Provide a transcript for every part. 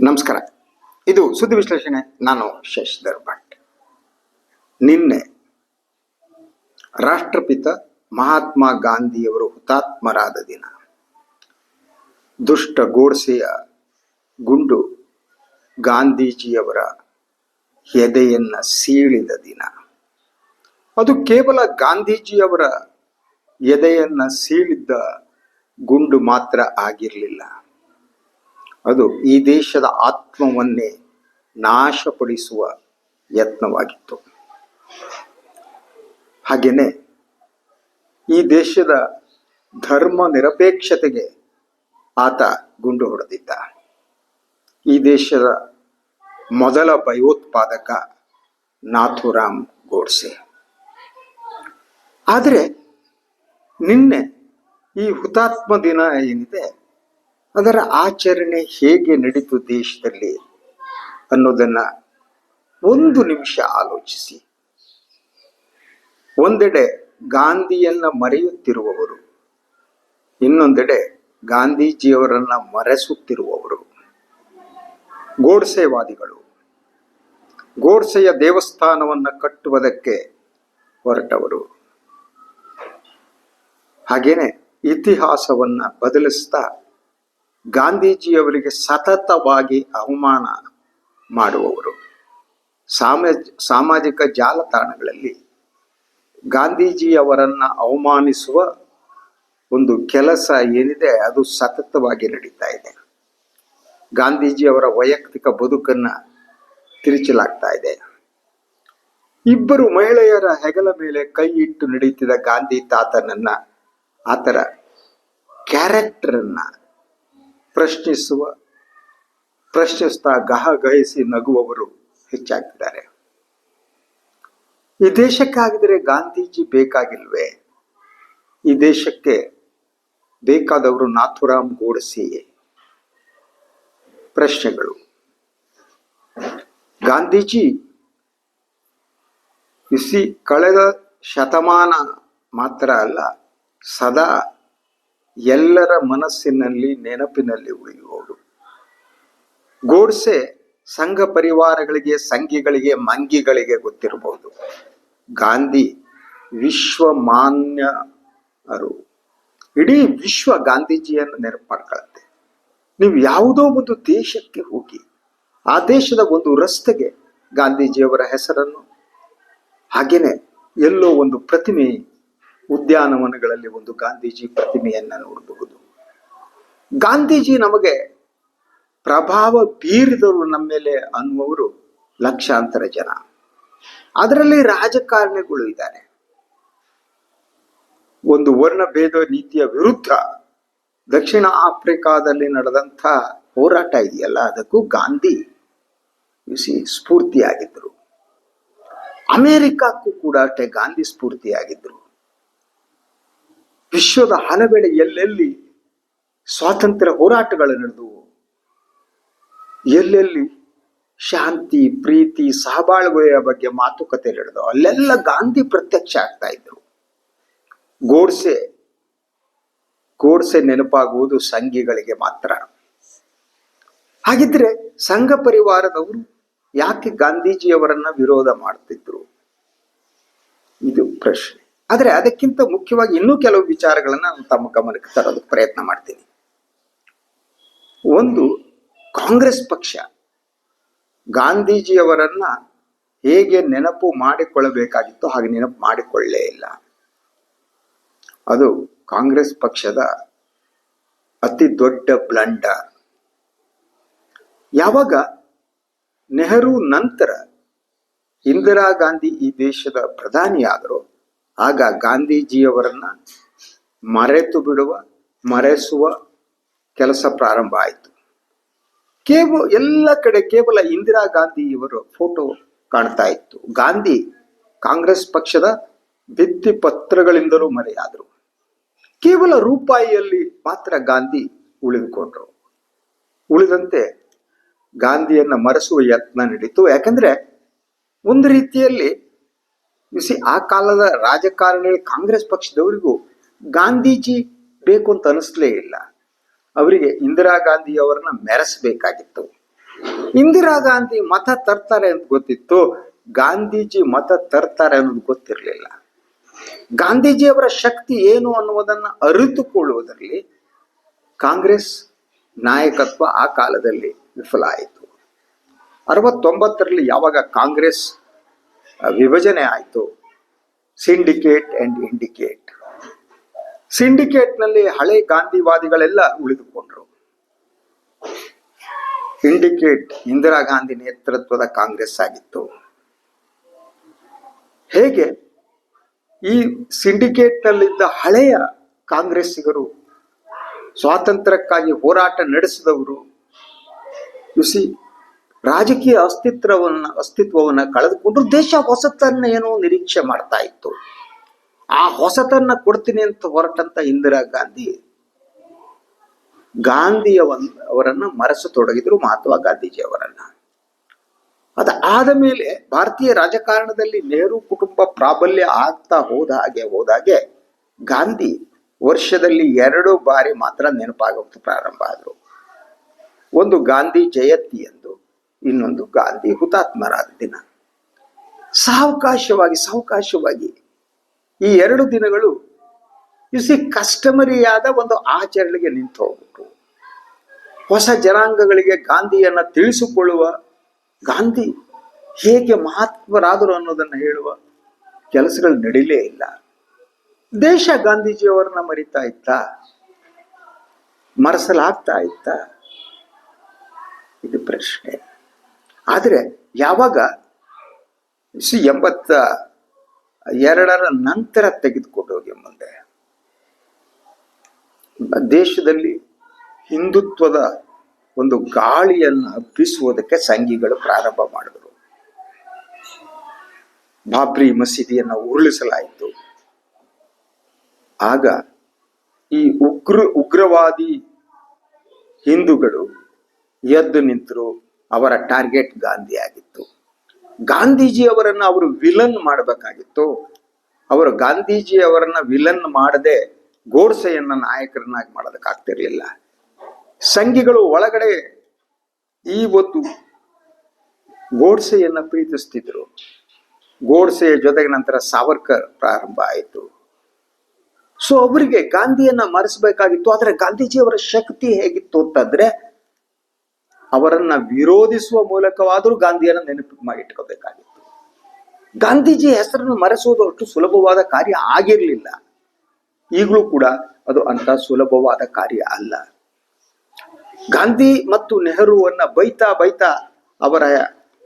ನಮಸ್ಕಾರ. ಇದು ಸುದ್ದಿ ವಿಶ್ಲೇಷಣೆ. ನಾನು ಶಶಿಧರ್ ಭಟ್ ನಿನ್ನೆ ರಾಷ್ಟ್ರಪಿತ ಮಹಾತ್ಮ ಗಾಂಧಿಯವರು ಹುತಾತ್ಮರಾದ ದಿನ ದುಷ್ಟ ಗೋಡ್ಸೆಯ ಗುಂಡು ಗಾಂಧೀಜಿಯವರ ಎದೆಯನ್ನ ಸೀಳಿದ ದಿನ. ಅದು ಕೇವಲ ಗಾಂಧೀಜಿಯವರ ಎದೆಯನ್ನ ಸೀಳಿದ್ದ ಗುಂಡು ಮಾತ್ರ ಆಗಿರಲಿಲ್ಲ. ಅದು ಈ ದೇಶದ ಆತ್ಮವನ್ನೇ ನಾಶಪಡಿಸುವ ಯತ್ನವಾಗಿತ್ತು. ಹಾಗೆಯೇ ಈ ದೇಶದ ಧರ್ಮ ನಿರಪೇಕ್ಷತೆಗೆ ಆತ ಗುಂಡು ಹೊಡೆದಿದ್ದ. ಈ ದೇಶದ ಮೊದಲ ಭಯೋತ್ಪಾದಕ ನಾಥುರಾಮ್ ಗೋಡ್ಸೆ. ಆದರೆ ನಿನ್ನೆ ಈ ಹುತಾತ್ಮ ದಿನ ಏನಿದೆ? ಅದರ ಆಚರಣೆ ಹೇಗೆ ನಡೀತು ದೇಶದಲ್ಲಿ ಅನ್ನೋದನ್ನ ಒಂದು ನಿಮಿಷ ಆಲೋಚಿಸಿ. ಒಂದೆಡೆ ಗಾಂಧಿಯನ್ನ ಮರೆಯುತ್ತಿರುವವರು, ಇನ್ನೊಂದೆಡೆ ಗಾಂಧೀಜಿಯವರನ್ನ ಮರೆಸುತ್ತಿರುವವರು, ಗೋಡ್ಸೆವಾದಿಗಳು. ಗೋಡ್ಸೆಯ ದೇವಸ್ಥಾನವನ್ನು ಕಟ್ಟುವುದಕ್ಕೆ ಹೊರಟವರು. ಹಾಗೇನೆ ಇತಿಹಾಸವನ್ನ ಬದಲಿಸ್ತಾ ಗಾಂಧೀಜಿಯವರಿಗೆ ಸತತವಾಗಿ ಅವಮಾನ ಮಾಡುವವರು. ಸಾಮಾಜ ಸಾಮಾಜಿಕ ಜಾಲತಾಣಗಳಲ್ಲಿ ಗಾಂಧೀಜಿಯವರನ್ನು ಅವಮಾನಿಸುವ ಒಂದು ಕೆಲಸ ಏನಿದೆ, ಅದು ಸತತವಾಗಿ ನಡೀತಾ ಇದೆ. ಗಾಂಧೀಜಿಯವರ ವೈಯಕ್ತಿಕ ಬದುಕನ್ನ ತಿರುಚಲಾಗ್ತಾ ಇದೆ. ಇಬ್ಬರು ಮಹಿಳೆಯರ ಹೆಗಲ ಮೇಲೆ ಕೈ ಇಟ್ಟು ನಡೀತಿದ ಗಾಂಧಿ ತಾತನನ್ನ, ಆತರ ಕ್ಯಾರೆಕ್ಟರನ್ನ ಪ್ರಶ್ನಿಸುವ, ಪ್ರಶ್ನಿಸ್ತಾ ಗಹಗಹಿಸಿ ನಗುವವರು ಹೆಚ್ಚಾಗಿದ್ದಾರೆ. ಈ ದೇಶಕ್ಕಾಗಿದ್ರೆ ಗಾಂಧೀಜಿ ಬೇಕಾಗಿಲ್ವೇ? ಈ ದೇಶಕ್ಕೆ ಬೇಕಾದವರು ನಾಥುರಾಮ್ ಗೋಡ್ಸೆಯೇ? ಪ್ರಶ್ನೆಗಳು. ಗಾಂಧೀಜಿ ಇಸಿ ಕಳೆದ ಶತಮಾನ ಮಾತ್ರ ಅಲ್ಲ, ಸದಾ ಎಲ್ಲರ ಮನಸ್ಸಿನಲ್ಲಿ ನೆನಪಿನಲ್ಲಿ ಉಳಿಯುವವರು ಗೋಡ್ಸೆ ಸಂಘ ಪರಿವಾರಗಳಿಗೆ, ಸಂಘಿಗಳಿಗೆ ಮಂಗಿಗಳಿಗೆ ಗೊತ್ತಿರಬಹುದು. ಗಾಂಧಿ ವಿಶ್ವ ಮಾನ್ಯರು ಇಡೀ ವಿಶ್ವ ಗಾಂಧೀಜಿಯನ್ನು ನೆನಪು ನೀವು ಯಾವುದೋ ಒಂದು ದೇಶಕ್ಕೆ ಹೋಗಿ, ಆ ದೇಶದ ಒಂದು ರಸ್ತೆಗೆ ಗಾಂಧೀಜಿಯವರ ಹೆಸರನ್ನು, ಹಾಗೇನೆ ಎಲ್ಲೋ ಒಂದು ಪ್ರತಿಮೆ ಉದ್ಯಾನವನಗಳಲ್ಲಿ ಒಂದು ಗಾಂಧೀಜಿ ಪ್ರತಿಮೆಯನ್ನ ನೋಡಬಹುದು. ಗಾಂಧೀಜಿ ನಮಗೆ ಪ್ರಭಾವ ಬೀರಿದವರು ನಮ್ಮ ಮೇಲೆ ಅನ್ನುವರು ಲಕ್ಷಾಂತರ ಜನ. ಅದರಲ್ಲಿ ರಾಜಕಾರಣಿಗಳು ಇದ್ದಾರೆ. ಒಂದು ವರ್ಣಭೇದ ನೀತಿಯ ವಿರುದ್ಧ ದಕ್ಷಿಣ ಆಫ್ರಿಕಾದಲ್ಲಿ ನಡೆದಂಥ ಹೋರಾಟ ಇದೆಯಲ್ಲ, ಅದಕ್ಕೂ ಗಾಂಧಿ ಸಿ ಸ್ಫೂರ್ತಿಯಾಗಿದ್ದರು. ಅಮೆರಿಕಕ್ಕೂ ಕೂಡ ಅಷ್ಟೇ ಗಾಂಧಿ ಸ್ಫೂರ್ತಿಯಾಗಿದ್ದರು. ವಿಶ್ವದ ಹಲವೆಡೆ ಎಲ್ಲೆಲ್ಲಿ ಸ್ವಾತಂತ್ರ್ಯ ಹೋರಾಟಗಳು ನಡೆದವು, ಎಲ್ಲೆಲ್ಲಿ ಶಾಂತಿ, ಪ್ರೀತಿ, ಸಹಬಾಳ್ವೆಯ ಬಗ್ಗೆ ಮಾತುಕತೆ ನಡೆದವು, ಅಲ್ಲೆಲ್ಲ ಗಾಂಧಿ ಪ್ರತ್ಯಕ್ಷ ಆಗ್ತಾ ಇದ್ರು. ಗೋಡ್ಸೆ ಗೋಡ್ಸೆ ನೆನಪಾಗುವುದು ಸಂಘಿಗಳಿಗೆ ಮಾತ್ರ. ಹಾಗಿದ್ರೆ ಸಂಘ ಪರಿವಾರದವರು ಯಾಕೆ ಗಾಂಧೀಜಿಯವರನ್ನ ವಿರೋಧ ಮಾಡ್ತಿದ್ರು? ಇದು ಪ್ರಶ್ನೆ. ಆದರೆ ಅದಕ್ಕಿಂತ ಮುಖ್ಯವಾಗಿ ಇನ್ನೂ ಕೆಲವು ವಿಚಾರಗಳನ್ನ ನಾನು ತಮ್ಮ ಗಮನಕ್ಕೆ ತರೋದಕ್ಕೆ ಪ್ರಯತ್ನ ಮಾಡ್ತೀನಿ. ಒಂದು, ಕಾಂಗ್ರೆಸ್ ಪಕ್ಷ ಗಾಂಧೀಜಿಯವರನ್ನ ಹೇಗೆ ನೆನಪು ಮಾಡಿಕೊಳ್ಳಬೇಕಾಗಿತ್ತು ಹಾಗೆ ನೆನಪು ಮಾಡಿಕೊಳ್ಳೇ ಇಲ್ಲ. ಅದು ಕಾಂಗ್ರೆಸ್ ಪಕ್ಷದ ಅತಿ ದೊಡ್ಡ ಬ್ಲಂಡರ್ ಯಾವಾಗ ನೆಹರು ನಂತರ ಇಂದಿರಾ ಗಾಂಧಿ ಈ ದೇಶದ ಪ್ರಧಾನಿಯಾದರು ಆಗ ಗಾಂಧೀಜಿಯವರನ್ನ ಮರೆತು ಬಿಡುವ, ಮರೆಸುವ ಕೆಲಸ ಪ್ರಾರಂಭ ಆಯಿತು. ಕೇವಲ ಎಲ್ಲ ಕಡೆ ಕೇವಲ ಇಂದಿರಾ ಗಾಂಧಿಯವರ ಫೋಟೋ ಕಾಣ್ತಾ ಇತ್ತು. ಗಾಂಧಿ ಕಾಂಗ್ರೆಸ್ ಪಕ್ಷದ ಭಿತ್ತಿ ಪತ್ರಗಳಿಂದಲೂ ಮರೆಯಾದರು. ಕೇವಲ ರೂಪಾಯಿಯಲ್ಲಿ ಮಾತ್ರ ಗಾಂಧಿ ಉಳಿದುಕೊಂಡರು. ಉಳಿದಂತೆ ಗಾಂಧಿಯನ್ನ ಮರೆಸುವ ಯತ್ನ ನಡೀತು. ಯಾಕಂದ್ರೆ ಒಂದು ರೀತಿಯಲ್ಲಿ ಸಿ ಆ ಕಾಲದ ರಾಜಕಾರಣಿಗಳು ಕಾಂಗ್ರೆಸ್ ಪಕ್ಷದವರಿಗೂ ಗಾಂಧೀಜಿ ಬೇಕು ಅಂತ ಅನಿಸ್ಲೇ ಇಲ್ಲ. ಅವರಿಗೆ ಇಂದಿರಾ ಗಾಂಧಿ ಅವರನ್ನ ಮೆರೆಸಬೇಕಾಗಿತ್ತು. ಇಂದಿರಾ ಗಾಂಧಿ ಮತ ತರ್ತಾರೆ ಅಂತ ಗೊತ್ತಿತ್ತು. ಗಾಂಧೀಜಿ ಮತ ತರ್ತಾರೆ ಅನ್ನೋದು ಗೊತ್ತಿರಲಿಲ್ಲ. ಗಾಂಧೀಜಿಯವರ ಶಕ್ತಿ ಏನು ಅನ್ನುವುದನ್ನು ಅರಿತುಕೊಳ್ಳುವುದರಲ್ಲಿ ಕಾಂಗ್ರೆಸ್ ನಾಯಕತ್ವ ಆ ಕಾಲದಲ್ಲಿ ವಿಫಲ ಆಯಿತು. ಅರವತ್ತೊಂಬತ್ತರಲ್ಲಿ ಯಾವಾಗ ಕಾಂಗ್ರೆಸ್ ವಿಭಜನೆ ಆಯಿತು. ಸಿಂಡಿಕೇಟ್ ಅಂಡ್ ಇಂಡಿಕೇಟ್ ಸಿಂಡಿಕೇಟ್ನಲ್ಲಿ ಹಳೆ ಗಾಂಧಿವಾದಿಗಳೆಲ್ಲ ಉಳಿದುಕೊಂಡ್ರು. ಇಂಡಿಕೇಟ್ ಇಂದಿರಾ ಗಾಂಧಿ ನೇತೃತ್ವದ ಕಾಂಗ್ರೆಸ್ ಆಗಿತ್ತು. ಹೇಗೆ? ಈ ಸಿಂಡಿಕೇಟ್ನಲ್ಲಿದ್ದ ಹಳೆಯ ಕಾಂಗ್ರೆಸ್ಸಿಗರು ಸ್ವಾತಂತ್ರ್ಯಕ್ಕಾಗಿ ಹೋರಾಟ ನಡೆಸಿದವರು ಸಿ ರಾಜಕೀಯ ಅಸ್ತಿತ್ವವನ್ನ ಅಸ್ತಿತ್ವವನ್ನ ಕಳೆದುಕೊಂಡ್ರು ದೇಶ ಹೊಸತನ್ನ ಏನೋ ನಿರೀಕ್ಷೆ ಮಾಡ್ತಾ ಇತ್ತು. ಆ ಹೊಸತನ್ನ ಕೊಡ್ತೀನಿ ಅಂತ ಹೊರಟಂತ ಇಂದಿರಾ ಗಾಂಧಿ ಗಾಂಧಿಯವನ್ ಅವರನ್ನ ಮರೆಸತೊಡಗಿದ್ರು ಮಹಾತ್ಮ ಗಾಂಧೀಜಿ ಅವರನ್ನ. ಅದ ಆದ ಮೇಲೆ ಭಾರತೀಯ ರಾಜಕಾರಣದಲ್ಲಿ ನೆಹರು ಕುಟುಂಬ ಪ್ರಾಬಲ್ಯ ಆಗ್ತಾ ಹೋದ ಹಾಗೆ ಹೋದಾಗೆ ಗಾಂಧಿ ವರ್ಷದಲ್ಲಿ ಎರಡು ಬಾರಿ ಮಾತ್ರ ನೆನಪಾಗೋಕ್ಕೆ ಪ್ರಾರಂಭ ಆದರು. ಒಂದು ಗಾಂಧಿ ಜಯಂತಿ ಎಂದು ಇನ್ನೊಂದು ಗಾಂಧಿ ಹುತಾತ್ಮರಾದ ದಿನ. ಸಾವಕಾಶವಾಗಿ ಸಾವಕಾಶವಾಗಿ ಈ ಎರಡು ದಿನಗಳು ಸಿ ಕಸ್ಟಮರಿಯಾದ ಒಂದು ಆಚರಣೆಗೆ ನಿಂತು ಹೋಗ್ಬಿಟ್ರು. ಹೊಸ ಜನಾಂಗಗಳಿಗೆ ಗಾಂಧಿಯನ್ನ ತಿಳಿಸಿಕೊಳ್ಳುವ ಗಾಂಧಿ ಹೇಗೆ ಮಹಾತ್ಮರಾದರು ಅನ್ನೋದನ್ನು ಹೇಳುವ ಕೆಲಸಗಳು ನಡೀಲೇ ಇಲ್ಲ. ದೇಶ ಗಾಂಧೀಜಿಯವರನ್ನ ಮರಿತಾ ಇತ್ತ? ಮರೆಸಲಾಗ್ತಾ ಇತ್ತ? ಇದು ಪ್ರಶ್ನೆ. ಆದರೆ ಯಾವಾಗ ಸಿ ಎಂಬತ್ತ ಎರಡರ ನಂತರ ತೆಗೆದುಕೊಂಡು ಹೋಗಿ ಮುಂದೆ? ದೇಶದಲ್ಲಿ ಹಿಂದುತ್ವದ ಒಂದು ಗಾಳಿಯನ್ನು ಹಬ್ಬಿಸುವುದಕ್ಕೆ ಸಂಘಿಗಳು ಪ್ರಾರಂಭ ಮಾಡಿದರು. ಬಾಬ್ರಿ ಮಸೀದಿಯನ್ನು ಉರುಳಿಸಲಾಯಿತು. ಆಗ ಈ ಉಗ್ರ ಉಗ್ರವಾದಿ ಹಿಂದೂಗಳು ಎದ್ದು ನಿಂತರು. ಅವರ ಟಾರ್ಗೆಟ್ ಗಾಂಧಿ ಆಗಿತ್ತು ಗಾಂಧೀಜಿ ಅವರನ್ನ ಅವರು ವಿಲನ್ ಮಾಡಬೇಕಾಗಿತ್ತು. ಅವರು ಗಾಂಧೀಜಿ ಅವರನ್ನ ವಿಲನ್ ಮಾಡದೆ ಗೋಡ್ಸೆಯನ್ನ ನಾಯಕರನ್ನಾಗಿ ಮಾಡೋದಕ್ಕಾಗ್ತಿರ್ಲಿಲ್ಲ. ಸಂಘಿಗಳು ಒಳಗಡೆ ಈ ಒಂದು ಗೋಡ್ಸೆಯನ್ನ ಪ್ರೀತಿಸ್ತಿದ್ರು. ಗೋಡ್ಸೆಯ ಜೊತೆಗೆ ನಂತರ ಸಾವರ್ಕರ್ ಪ್ರಾರಂಭ ಆಯಿತು. ಸೊ ಅವರಿಗೆ ಗಾಂಧಿಯನ್ನ ಮರೆಸಬೇಕಾಗಿತ್ತು. ಆದರೆ ಗಾಂಧೀಜಿಯವರ ಶಕ್ತಿ ಹೇಗಿತ್ತು ಅಂತಂದ್ರೆ ಅವರನ್ನ ವಿರೋಧಿಸುವ ಮೂಲಕವಾದರೂ ಗಾಂಧಿಯನ್ನ ನೆನಪು ಮಾಡಿಟ್ಕೋಬೇಕಾಗಿತ್ತು ಗಾಂಧೀಜಿ ಹೆಸರನ್ನು ಮರೆಸುವುದು ಅಷ್ಟು ಸುಲಭವಾದ ಕಾರ್ಯ ಆಗಿರಲಿಲ್ಲ. ಈಗಲೂ ಕೂಡ ಅದು ಅಂತ ಸುಲಭವಾದ ಕಾರ್ಯ ಅಲ್ಲ. ಗಾಂಧಿ ಮತ್ತು ನೆಹರುವನ್ನ ಬೈತಾ ಬೈತಾ ಅವರ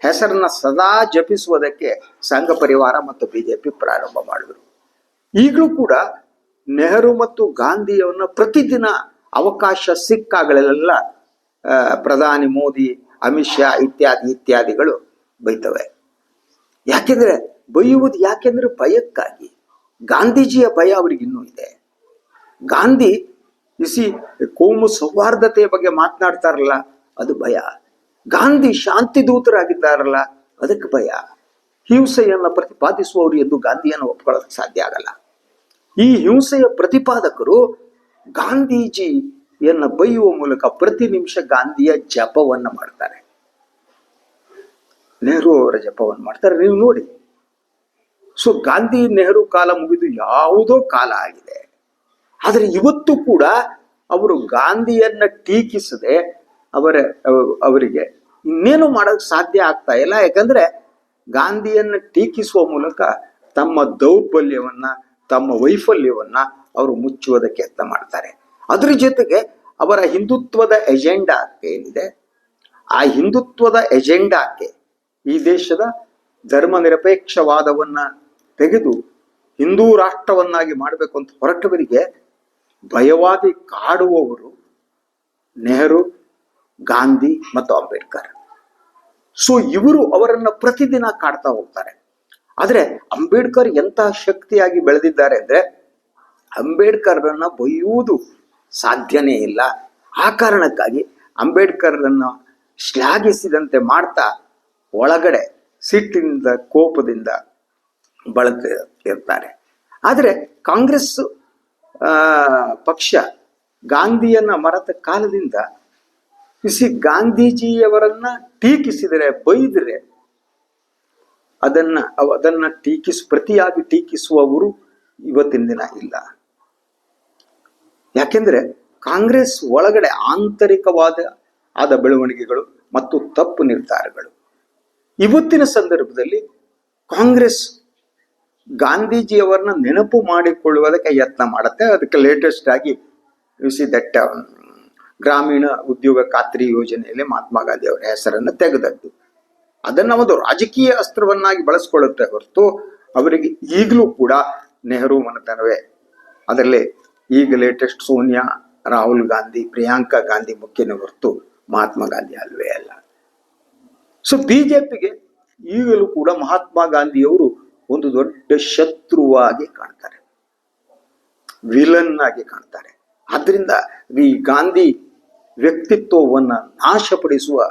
ಹೆಸರನ್ನ ಸದಾ ಜಪಿಸುವುದಕ್ಕೆ ಸಂಘ ಪರಿವಾರ ಮತ್ತು ಬಿಜೆಪಿ ಪ್ರಾರಂಭ ಮಾಡಿದರು. ಈಗಲೂ ಕೂಡ ನೆಹರು ಮತ್ತು ಗಾಂಧಿಯವನ್ನ ಪ್ರತಿದಿನ ಅವಕಾಶ ಸಿಕ್ಕಾಗಲೆಲ್ಲ ಪ್ರಧಾನಿ ಮೋದಿ, ಅಮಿತ್ ಶಾ ಇತ್ಯಾದಿ ಇತ್ಯಾದಿಗಳು ಬೈತವೆ. ಯಾಕೆಂದ್ರೆ ಬೈಯುವುದು ಯಾಕೆಂದ್ರೆ ಭಯಕ್ಕಾಗಿ. ಗಾಂಧೀಜಿಯ ಭಯ ಅವರಿಗೆ ಇನ್ನೂ ಇದೆ. ಗಾಂಧಿ ಇಸಿ ಕೋಮು ಸೌಹಾರ್ದತೆಯ ಬಗ್ಗೆ ಮಾತನಾಡ್ತಾರಲ್ಲ, ಅದು ಭಯ. ಗಾಂಧಿ ಶಾಂತಿ ದೂತರಾಗಿದ್ದಾರಲ್ಲ ಅದಕ್ಕೆ ಭಯ. ಹಿಂಸೆಯನ್ನು ಪ್ರತಿಪಾದಿಸುವವರು ಎಂದು ಗಾಂಧಿಯನ್ನು ಒಪ್ಕೊಳ್ಳೋದಕ್ಕೆ ಸಾಧ್ಯ ಆಗಲ್ಲ. ಈ ಹಿಂಸೆಯ ಪ್ರತಿಪಾದಕರು ಗಾಂಧೀಜಿಯನ್ನ ಬೈಯುವ ಮೂಲಕ ಪ್ರತಿ ನಿಮಿಷ ಗಾಂಧಿಯ ಜಪವನ್ನ ಮಾಡ್ತಾರೆ. ನೆಹರು ಅವರ ಜಪವನ್ನು ಮಾಡ್ತಾರೆ. ನೀವು ನೋಡಿ. ಸೊ ಗಾಂಧಿ ನೆಹರು ಕಾಲ ಮುಗಿದು ಯಾವುದೋ ಕಾಲ ಆಗಿದೆ. ಆದರೆ ಇವತ್ತು ಕೂಡ ಅವರು ಗಾಂಧಿಯನ್ನ ಟೀಕಿಸದೆ ಅವರ, ಅವರಿಗೆ ಇನ್ನೇನು ಮಾಡೋಕ್ಕೆ ಸಾಧ್ಯ ಆಗ್ತಾ ಇಲ್ಲ. ಯಾಕಂದ್ರೆ ಗಾಂಧಿಯನ್ನ ಟೀಕಿಸುವ ಮೂಲಕ ತಮ್ಮ ದೌರ್ಬಲ್ಯವನ್ನು, ತಮ್ಮ ವೈಫಲ್ಯವನ್ನ ಅವರು ಮುಚ್ಚುವುದಕ್ಕೆ ಯತ್ನ ಮಾಡ್ತಾರೆ. ಅದ್ರ ಜೊತೆಗೆ ಅವರ ಹಿಂದುತ್ವದ ಎಜೆಂಡಾ ಏನಿದೆ? ಆ ಹಿಂದುತ್ವದ ಎಜೆಂಡಾಕ್ಕೆ ಈ ದೇಶದ ಧರ್ಮ ನಿರಪೇಕ್ಷವಾದವನ್ನ ತೆಗೆದು ಹಿಂದೂ ರಾಷ್ಟ್ರವನ್ನಾಗಿ ಮಾಡಬೇಕು ಅಂತ ಹೊರಟವರಿಗೆ ಭಯವಾಗಿ ಕಾಡುವವರು ನೆಹರು, ಗಾಂಧಿ ಮತ್ತು ಅಂಬೇಡ್ಕರ್. ಸೊ ಇವರು ಅವರನ್ನ ಪ್ರತಿದಿನ ಕಾಡ್ತಾ ಹೋಗ್ತಾರೆ. ಆದರೆ ಅಂಬೇಡ್ಕರ್ ಎಂತಹ ಶಕ್ತಿಯಾಗಿ ಬೆಳೆದಿದ್ದಾರೆ ಅಂದ್ರೆ ಅಂಬೇಡ್ಕರ್ರನ್ನ ಬೈಯುವುದು ಸಾಧ್ಯನೇ ಇಲ್ಲ. ಆ ಕಾರಣಕ್ಕಾಗಿ ಅಂಬೇಡ್ಕರ್ರನ್ನು ಶ್ಲಾಘಿಸಿದಂತೆ ಮಾಡ್ತಾ ಒಳಗಡೆ ಸಿಟ್ಟಿನಿಂದ ಕೋಪದಿಂದ ಬಳಕೆ ಇರ್ತಾರೆ. ಆದರೆ ಕಾಂಗ್ರೆಸ್ ಪಕ್ಷ ಗಾಂಧಿಯನ್ನ ಮರತ ಕಾಲದಿಂದ ಬಿಸಿ ಗಾಂಧೀಜಿಯವರನ್ನ ಟೀಕಿಸಿದರೆ, ಬೈದರೆ, ಅದನ್ನ ಅದನ್ನ ಟೀಕಿಸ್, ಪ್ರತಿಯಾಗಿ ಟೀಕಿಸುವವರು ಇವತ್ತಿನ ದಿನ ಇಲ್ಲ. ಯಾಕೆಂದ್ರೆ ಕಾಂಗ್ರೆಸ್ ಒಳಗಡೆ ಆಂತರಿಕವಾದ ಆದ ಬೆಳವಣಿಗೆಗಳು ಮತ್ತು ತಪ್ಪು ನಿರ್ಧಾರಗಳು. ಇವತ್ತಿನ ಸಂದರ್ಭದಲ್ಲಿ ಕಾಂಗ್ರೆಸ್ ಗಾಂಧೀಜಿಯವರನ್ನ ನೆನಪು ಮಾಡಿಕೊಳ್ಳುವುದಕ್ಕೆ ಯತ್ನ ಮಾಡುತ್ತೆ. ಅದಕ್ಕೆ ಲೇಟೆಸ್ಟ್ ಆಗಿ ಯು ಸಿ ದಟ್ ಗ್ರಾಮೀಣ ಉದ್ಯೋಗ ಖಾತ್ರಿ ಯೋಜನೆಯಲ್ಲಿ ಮಹಾತ್ಮ ಗಾಂಧಿ ಅವರ ಹೆಸರನ್ನು ತೆಗೆದದ್ದು. ಅದನ್ನ ಒಂದು ರಾಜಕೀಯ ಅಸ್ತ್ರವನ್ನಾಗಿ ಬಳಸ್ಕೊಳ್ಳುತ್ತೆ ಹೊರತು ಅವರಿಗೆ ಈಗಲೂ ಕೂಡ ನೆಹರು ಮನತನವೇ ಅದರಲ್ಲಿ ಈಗ ಲೇಟೆಸ್ಟ್ ಸೋನಿಯಾ, ರಾಹುಲ್ ಗಾಂಧಿ, ಪ್ರಿಯಾಂಕಾ ಗಾಂಧಿ ಮುಖ್ಯನೇ ಹೊರತು ಮಹಾತ್ಮ ಗಾಂಧಿ ಅಲ್ವೇ ಅಲ್ಲ. ಸೊ ಬಿಜೆಪಿಗೆ ಈಗಲೂ ಕೂಡ ಮಹಾತ್ಮ ಗಾಂಧಿಯವರು ಒಂದು ದೊಡ್ಡ ಶತ್ರುವಾಗಿ ಕಾಣ್ತಾರೆ. ವಿಲನ್ ಆಗಿ ಕಾಣ್ತಾರೆ. ಆದ್ರಿಂದ ಈ ಗಾಂಧಿ ವ್ಯಕ್ತಿತ್ವವನ್ನ ನಾಶಪಡಿಸುವ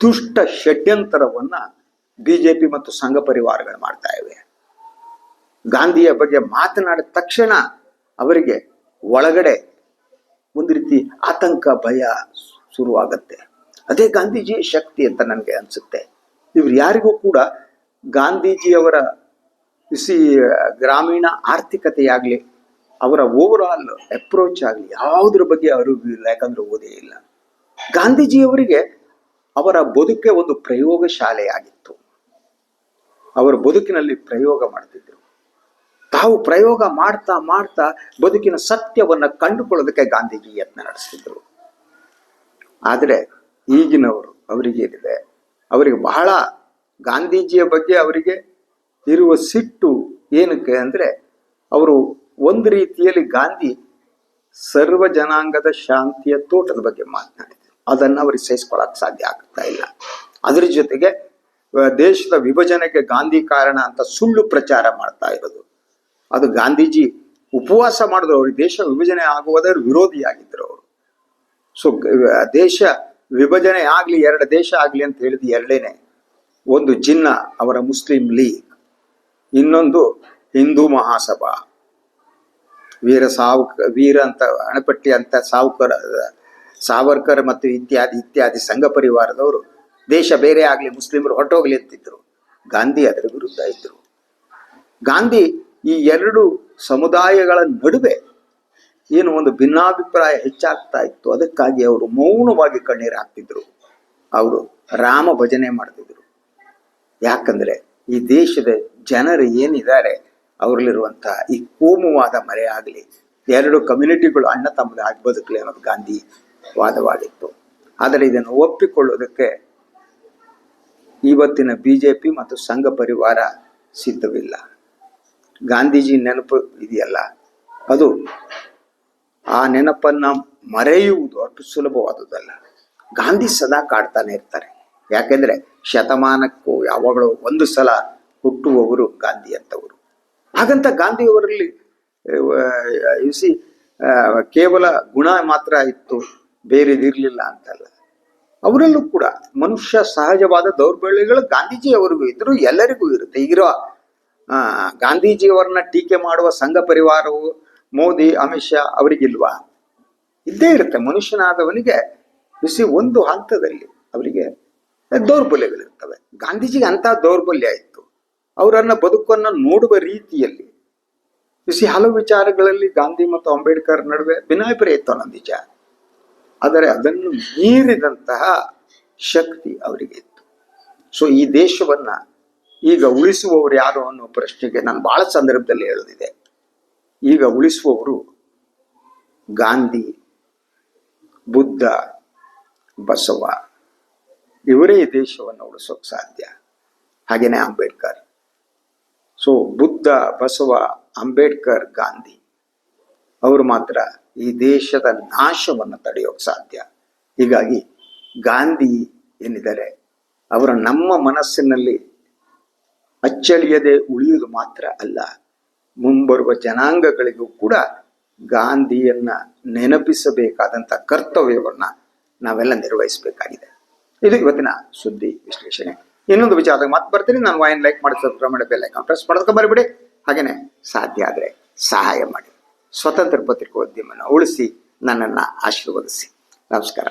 ದುಷ್ಟ ಷಡ್ಯಂತರವನ್ನ ಬಿಜೆಪಿ ಮತ್ತು ಸಂಘ ಪರಿವಾರಗಳು ಮಾಡ್ತಾ ಇವೆ. ಗಾಂಧಿಯ ಬಗ್ಗೆ ಮಾತನಾಡಿದ ತಕ್ಷಣ ಅವರಿಗೆ ಒಳಗಡೆ ಒಂದು ರೀತಿ ಆತಂಕ, ಭಯ ಶುರುವಾಗತ್ತೆ. ಅದೇ ಗಾಂಧೀಜಿ ಶಕ್ತಿ ಅಂತ ನನಗೆ ಅನಿಸುತ್ತೆ. ಇವ್ರು ಯಾರಿಗೂ ಕೂಡ ಗಾಂಧೀಜಿಯವರ ಸಿ ಗ್ರಾಮೀಣ ಆರ್ಥಿಕತೆಯಾಗಲಿ, ಅವರ ಓವರ್ ಆಲ್ ಅಪ್ರೋಚ್ ಆಗಲಿ ಯಾವುದ್ರ ಬಗ್ಗೆ ಅರಿವು ಇಲ್ಲ ಯಾಕಂದ್ರೆ ಓದೇ ಇಲ್ಲ. ಗಾಂಧೀಜಿಯವರಿಗೆ ಅವರ ಬದುಕೆ ಒಂದು ಪ್ರಯೋಗ ಶಾಲೆಯಾಗಿತ್ತು ಅವರ ಬದುಕಿನಲ್ಲಿ ಪ್ರಯೋಗ ಮಾಡ್ತಿದ್ರು. ತಾವು ಪ್ರಯೋಗ ಮಾಡ್ತಾ ಮಾಡ್ತಾ ಬದುಕಿನ ಸತ್ಯವನ್ನು ಕಂಡುಕೊಳ್ಳೋದಕ್ಕೆ ಗಾಂಧೀಜಿ ಯತ್ನ ನಡೆಸಿದ್ರು ಆದರೆ ಈಗಿನವರು ಅವರಿಗೆ ಏನಿದೆ? ಅವರಿಗೆ ಬಹಳ ಗಾಂಧೀಜಿಯ ಬಗ್ಗೆ ಅವರಿಗೆ ಇರುವ ಸಿಟ್ಟು ಏನಕ್ಕೆ ಅಂದರೆ ಅವರು ಒಂದು ರೀತಿಯಲ್ಲಿ ಗಾಂಧಿ ಸರ್ವ ಜನಾಂಗದ ಶಾಂತಿಯ ತೋಟದ ಬಗ್ಗೆ ಮಾತನಾಡಿದ್ರು. ಅದನ್ನು ಅವ್ರಿಗೆ ಸಹಿಸ್ಕೊಳ್ಳೋಕೆ ಸಾಧ್ಯ ಆಗ್ತಾ ಇಲ್ಲ. ಅದರ ಜೊತೆಗೆ ದೇಶದ ವಿಭಜನೆಗೆ ಗಾಂಧಿ ಕಾರಣ ಅಂತ ಸುಳ್ಳು ಪ್ರಚಾರ ಮಾಡ್ತಾ ಇರೋದು. ಅದು ಗಾಂಧೀಜಿ ಉಪವಾಸ ಮಾಡಿದ್ರು ಅವರು. ದೇಶ ವಿಭಜನೆ ಆಗುವುದರ ವಿರೋಧಿಯಾಗಿದ್ದರು ಅವರು. ಸೊ ದೇಶ ವಿಭಜನೆ ಆಗಲಿ, ಎರಡು ದೇಶ ಆಗಲಿ ಅಂತ ಹೇಳಿದ ಎರಡೇನೆ ಒಂದು ಜಿನ್ನ ಅವರ ಮುಸ್ಲಿಂ ಲೀಗ್. ಇನ್ನೊಂದು ಹಿಂದೂ ಮಹಾಸಭಾ. ವೀರ ಸಾವುಕ, ವೀರ ಅಂತ, ಅಣಪಟ್ಟಿ ಅಂತ ಸಾವುಕರ, ಸಾವರ್ಕರ್ ಮತ್ತು ಇತ್ಯಾದಿ ಇತ್ಯಾದಿ ಸಂಘ ಪರಿವಾರದವರು ದೇಶ ಬೇರೆ ಆಗಲಿ, ಮುಸ್ಲಿಮರು ಹೊರಟೋಗ್ಲಿ ಅಂತಿದ್ರು. ಗಾಂಧಿ ಅದರ ವಿರುದ್ಧ ಇದ್ದರು ಗಾಂಧಿ ಈ ಎರಡು ಸಮುದಾಯಗಳ ನಡುವೆ ಏನು ಒಂದು ಭಿನ್ನಾಭಿಪ್ರಾಯ ಹೆಚ್ಚಾಗ್ತಾ ಇತ್ತು. ಅದಕ್ಕಾಗಿ ಅವರು ಮೌನವಾಗಿ ಕಣ್ಣೀರು ಹಾಕ್ತಿದ್ರು. ಅವರು ರಾಮ ಭಜನೆ ಮಾಡ್ತಿದ್ರು. ಯಾಕಂದ್ರೆ ಈ ದೇಶದ ಜನರು ಏನಿದ್ದಾರೆ ಅವರಲ್ಲಿರುವಂತಹ ಈ ಕೋಮುವಾದ ಮರೆ ಆಗಲಿ, ಎರಡು ಕಮ್ಯುನಿಟಿಗಳು ಅಣ್ಣ ತಮ್ಮದಾಗಿ ಬದುಕಲಿ ಅನ್ನೋದು ಗಾಂಧಿ ವಾದವಾಗಿತ್ತು. ಆದರೆ ಇದನ್ನು ಒಪ್ಪಿಕೊಳ್ಳೋದಕ್ಕೆ ಇವತ್ತಿನ ಬಿಜೆಪಿ ಮತ್ತು ಸಂಘ ಪರಿವಾರ ಸಿದ್ಧವಿಲ್ಲ. ಗಾಂಧೀಜಿ ನೆನಪು ಇದೆಯಲ್ಲ? ಅದು ಆ ನೆನಪನ್ನ ಮರೆಯುವುದು ಅಷ್ಟು ಸುಲಭವಾದುದಲ್ಲ ಗಾಂಧಿ ಸದಾ ಕಾಡ್ತಾನೆ ಇರ್ತಾರೆ. ಯಾಕೆಂದ್ರೆ ಶತಮಾನಕ್ಕೂ ಯಾವಾಗಲೂ ಒಂದು ಸಲ ಹುಟ್ಟುವವರು ಗಾಂಧಿ ಅಂತವರು. ಹಾಗಂತ ಗಾಂಧಿಯವರಲ್ಲಿ ಸಿ ಕೇವಲ ಗುಣ ಮಾತ್ರ ಇತ್ತು, ಬೇರೆದಿರಲಿಲ್ಲ ಅಂತಲ್ಲ. ಅವರಲ್ಲೂ ಕೂಡ ಮನುಷ್ಯ ಸಹಜವಾದ ದೌರ್ಬಲ್ಯಗಳು ಗಾಂಧೀಜಿ ಅವರಿಗೂ ಇದ್ರು ಎಲ್ಲರಿಗೂ ಇರುತ್ತೆ. ಈಗಿರೋ ಗಾಂಧೀಜಿಯವರನ್ನ ಟೀಕೆ ಮಾಡುವ ಸಂಘ ಪರಿವಾರವು ಮೋದಿ, ಅಮಿತ್ ಶಾ ಅವರಿಗಿಲ್ವಾ? ಇದ್ದೇ ಇರುತ್ತೆ. ಮನುಷ್ಯನಾದವನಿಗೆ ಬಿಸಿ ಒಂದು ಹಂತದಲ್ಲಿ ಅವರಿಗೆ ದೌರ್ಬಲ್ಯಗಳಿರ್ತವೆ. ಗಾಂಧೀಜಿಗೆ ಅಂತ ದೌರ್ಬಲ್ಯ ಇತ್ತು. ಅವರನ್ನ ಬದುಕನ್ನು ನೋಡುವ ರೀತಿಯಲ್ಲಿ ಬಿಸಿ ಹಲವು ವಿಚಾರಗಳಲ್ಲಿ ಗಾಂಧಿ ಮತ್ತು ಅಂಬೇಡ್ಕರ್ ನಡುವೆ ಭಿನ್ನಾಭಿಪ್ರಾಯ ಇತ್ತು ಅನ್ನೋ ನಿಜ ಆದರೆ ಅದನ್ನು ಮೀರಿದಂತಹ ಶಕ್ತಿ ಅವರಿಗೆ ಇತ್ತು. ಸೊ ಈ ದೇಶವನ್ನ ಈಗ ಉಳಿಸುವವರು ಯಾರು ಅನ್ನೋ ಪ್ರಶ್ನೆಗೆ ನಾನು ಬಹಳ ಸಂದರ್ಭದಲ್ಲಿ ಹೇಳಿದೆ ಈಗ ಉಳಿಸುವವರು ಗಾಂಧಿ, ಬುದ್ಧ, ಬಸವ, ಇವರೇ ದೇಶವನ್ನು ಉಳಿಸೋಕೆ ಸಾಧ್ಯ. ಹಾಗೇನೆ ಅಂಬೇಡ್ಕರ್. ಸೊ ಬುದ್ಧ, ಬಸವ, ಅಂಬೇಡ್ಕರ್, ಗಾಂಧಿ, ಅವರು ಮಾತ್ರ ಈ ದೇಶದ ನಾಶವನ್ನು ತಡೆಯೋಕೆ ಸಾಧ್ಯ. ಹೀಗಾಗಿ ಗಾಂಧಿ ಏನಿದ್ದಾರೆ, ಅವರ ನಮ್ಮ ಮನಸ್ಸಿನಲ್ಲಿ ಅಚ್ಚಳಿಯದೆ ಉಳಿಯುವುದು ಮಾತ್ರ ಅಲ್ಲ, ಮುಂಬರುವ ಜನಾಂಗಗಳಿಗೂ ಕೂಡ ಗಾಂಧಿಯನ್ನ ನೆನಪಿಸಬೇಕಾದಂಥ ಕರ್ತವ್ಯವನ್ನ ನಾವೆಲ್ಲ ನಿರ್ವಹಿಸಬೇಕಾಗಿದೆ. ಇದು ಇವತ್ತಿನ ಸುದ್ದಿ ವಿಶ್ಲೇಷಣೆ. ಇನ್ನೊಂದು ವಿಚಾರದಾಗ ಮಾತು ಬರ್ತೀನಿ. ನಾನು ವಾಯಿನ್ ಲೈಕ್ ಮಾಡಿ ಸಬ್ಸ್ಕ್ರೈಬ್ ಮಾಡಿ ಬೆಲ್ ಐಕಾನ್ ಪ್ರೆಸ್ ಮಾಡೋದಕ್ಕೆ ಬರಬೇಡಿ ಹಾಗೇನೆ ಸಾಧ್ಯ ಆದರೆ ಸಹಾಯ ಮಾಡಿ. ಸ್ವತಂತ್ರ ಪತ್ರಿಕೋದ್ಯಮನ ಉಳಿಸಿ ನನ್ನನ್ನು ಆಶೀರ್ವದಿಸಿ. ನಮಸ್ಕಾರ.